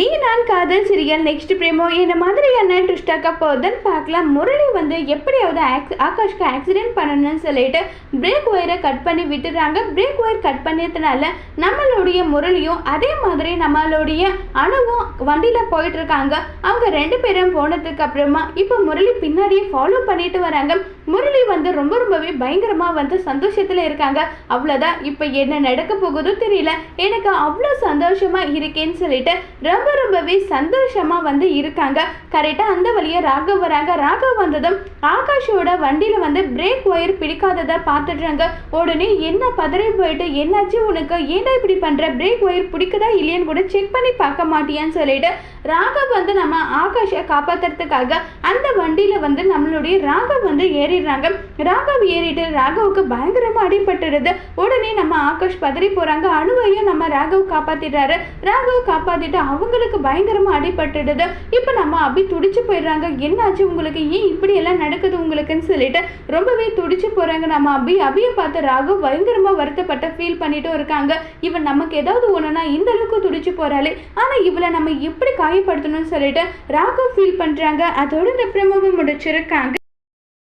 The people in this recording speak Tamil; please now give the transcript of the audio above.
நீ நான் காதல் சீரியல் நெக்ஸ்ட் பிரேமோ என்ன மாதிரியான ட்விஸ்டாக்க போகுதுன்னு பார்க்கலாம். முரளி வந்து எப்படியாவது ஆக்ஸ் ஆகாஷ்க்கு ஆக்சிடென்ட் பண்ணணும்னு சொல்லிட்டு பிரேக் ஒயரை கட் பண்ணி விட்டுறாங்க பிரேக் ஒயர் கட் பண்ணதுனால நம்மளுடைய முரளியும் அதே மாதிரி நம்மளுடைய அணுவும் வண்டியில் போயிட்டு இருக்காங்க அவங்க ரெண்டு பேரும் போனதுக்கு அப்புறமா இப்போ முரளி பின்னாடியே ஃபாலோ பண்ணிட்டு வராங்க. முரளி வந்து ரொம்ப ரொம்பவே பயங்கரமாக வந்து சந்தோஷத்தில் இருக்காங்க. அவ்வளோதான் இப்போ என்ன நடக்க போகுதோ தெரியல. எனக்கு அவ்வளோ சந்தோஷமாக இருக்கேன்னு சொல்லிட்டு ரொம்ப ரொம்பவே சந்தோஷமா வந்து இருக்காங்க. கரெக்டாக அந்த வழியாக ராகவ் வராங்க. ராகவ் வந்ததும் ஆகாஷோட வண்டியில வந்து பிரேக் ஒயர் பிடிக்காததை பார்த்துடுறாங்க. உடனே என்ன பதறி போயிட்டு என்னாச்சு உனக்கு? ஏன்டா இப்படி பண்ற? பிரேக் ஒயர் பிடிக்குதா இல்லையான்னு கூட செக் பண்ணி பார்க்க மாட்டியான்னு சொல்லிட்டு ராகவ் வந்து நம்ம ஆகாஷை காப்பாத்துறதுக்காக அந்த வண்டியில வந்து நம்மளுடைய ராகவ் வந்து ஏறிடுறாங்க. ராகவ் ஏறிட்டு ராகவுக்கு பயங்கரமா அடிபட்டுடுது. உடனே நம்ம ஆகாஷ் பதறி போறாங்க. அணுவையும் நம்ம ராகவ் காப்பாத்திடுறாரு. ராகவ் காப்பாத்திட்டு அவங்களுக்கு பயங்கரமா அடிபட்டுடுது. இப்போ நம்ம அபி துடிச்சு போயிடுறாங்க. என்னாச்சு உங்களுக்கு? ஏன் இப்படி எல்லாம் நடக்குது உங்களுக்குன்னு சொல்லிட்டு ரொம்பவே துடிச்சு போறாங்க நம்ம அபி. அபியை பார்த்து ராகு பயங்கரமா வருத்தப்பட்ட ஃபீல் பண்ணிட்டும் இருக்காங்க. இவன் நமக்கு ஏதாவது ஒன்றுனா இந்த அளவுக்கு துடிச்சு போறாளே. ஆனா இவளை நம்ம எப்படி காயப்படுத்தணும்னு சொல்லிட்டு ராகு ஃபீல் பண்றாங்க. அதோட இந்த பிரமவை முடிச்சிருக்காங்க.